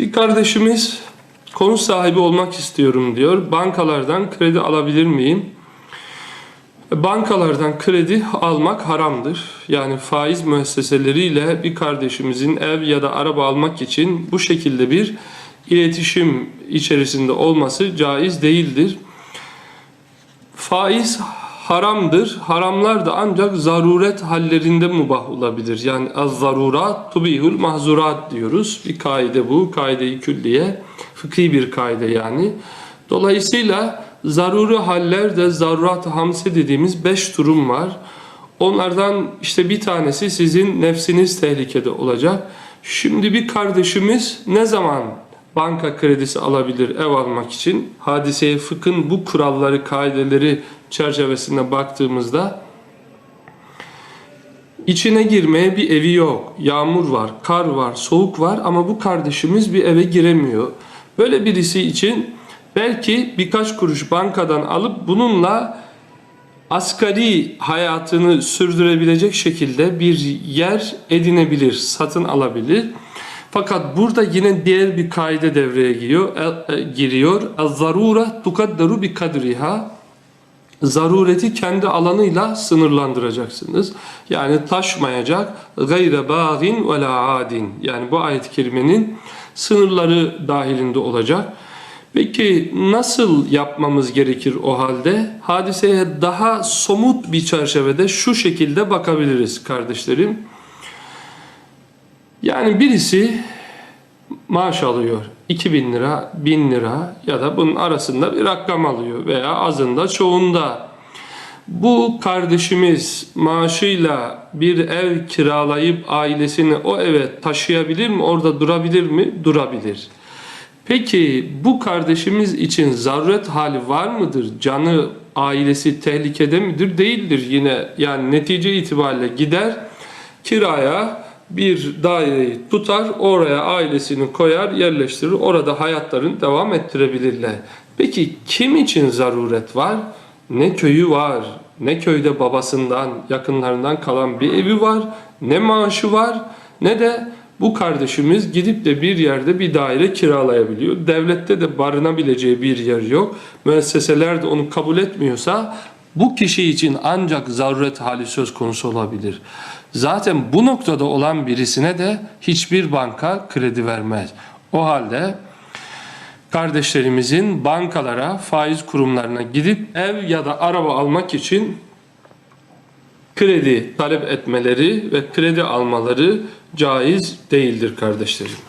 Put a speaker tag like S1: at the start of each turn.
S1: Bir kardeşimiz konut sahibi olmak istiyorum diyor. Bankalardan kredi alabilir miyim? Bankalardan kredi almak haramdır. Yani faiz müesseseleriyle bir kardeşimizin ev ya da araba almak için bu şekilde bir iletişim içerisinde olması caiz değildir. Faiz haramdır. Haramlar da ancak zaruret hallerinde mubah olabilir. Yani az zarurat tubihul mahzurat diyoruz. Bir kaide bu. Kaide-i külliye. Fıkhi bir kaide yani. Dolayısıyla zaruri hallerde zarurat hamse dediğimiz beş durum var. Onlardan işte bir tanesi sizin nefsiniz tehlikede olacak. Şimdi bir kardeşimiz ne zaman banka kredisi alabilir ev almak için? Hadiseye fıkhın bu kuralları, kaideleri çerçevesinde baktığımızda içine girmeye bir evi yok. Yağmur var, kar var, soğuk var ama bu kardeşimiz bir eve giremiyor. Böyle birisi için belki birkaç kuruş bankadan alıp bununla asgari hayatını sürdürebilecek şekilde bir yer edinebilir, satın alabilir. Fakat burada yine diğer bir kaide devreye giriyor. E, e, giriyor. Az-zarura tukaddaru bi kadriha. Zarureti kendi alanıyla sınırlandıracaksınız. Yani taşmayacak gayre bağin ve la adin. Yani bu ayet-i kerimenin sınırları dahilinde olacak. Peki nasıl yapmamız gerekir o halde? Hadiseye daha somut bir çerçevede şu şekilde bakabiliriz kardeşlerim. Yani birisi maaş alıyor 2000 lira, 1000 lira ya da bunun arasında bir rakam alıyor veya azında çoğunda. Bu kardeşimiz maaşıyla bir ev kiralayıp ailesini o eve taşıyabilir mi? Orada durabilir mi? Durabilir. Peki bu kardeşimiz için zaruret hali var mıdır? Canı, ailesi tehlikede midir? Değildir yine. Yani netice itibariyle gider kiraya bir daireyi tutar, oraya ailesini koyar, yerleştirir. Orada hayatlarını devam ettirebilirler. Peki kim için zaruret var? Ne köyü var, ne köyde babasından, yakınlarından kalan bir evi var, ne maaşı var, ne de bu kardeşimiz gidip de bir yerde bir daire kiralayabiliyor. Devlette de barınabileceği bir yer yok. Müesseseler de onu kabul etmiyorsa bu kişi için ancak zaruret hali söz konusu olabilir. Zaten bu noktada olan birisine de hiçbir banka kredi vermez. O halde kardeşlerimizin bankalara, faiz kurumlarına gidip ev ya da araba almak için kredi talep etmeleri ve kredi almaları caiz değildir kardeşlerim.